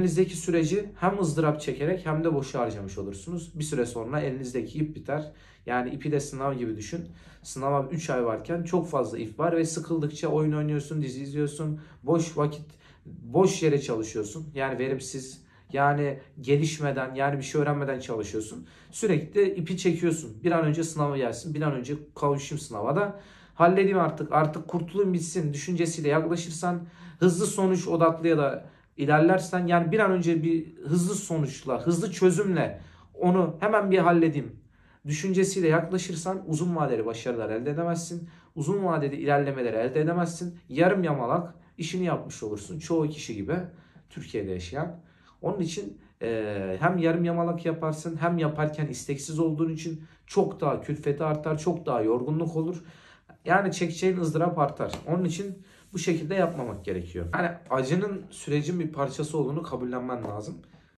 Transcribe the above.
Elinizdeki süreci hem ızdırap çekerek hem de boşa harcamış olursunuz. Bir süre sonra elinizdeki ip biter. Yani ipi de sınav gibi düşün. Sınava 3 ay varken çok fazla ip var ve sıkıldıkça oyun oynuyorsun, dizi izliyorsun. Boş vakit, boş yere çalışıyorsun. Yani verimsiz, yani gelişmeden, yani bir şey öğrenmeden çalışıyorsun. Sürekli ipi çekiyorsun. Bir an önce sınava gelsin, bir an önce kavuşayım sınava da halledeyim artık, artık kurtulayım bitsin düşüncesiyle yaklaşırsan hızlı sonuç odaklı ya da ilerlersen yani bir an önce bir hızlı sonuçla, hızlı çözümle onu hemen bir halledeyim düşüncesiyle yaklaşırsan uzun vadeli başarılar elde edemezsin. Uzun vadeli ilerlemeleri elde edemezsin. Yarım yamalak işini yapmış olursun. Çoğu kişi gibi Türkiye'de yaşayan. Onun için eee, hem yarım yamalak yaparsın hem yaparken isteksiz olduğun için çok daha külfeti artar, çok daha yorgunluk olur. Yani çekeceğin ızdırap artar. Onun için bu şekilde yapmamak gerekiyor. Yani acının sürecin bir parçası olduğunu kabullenmen lazım.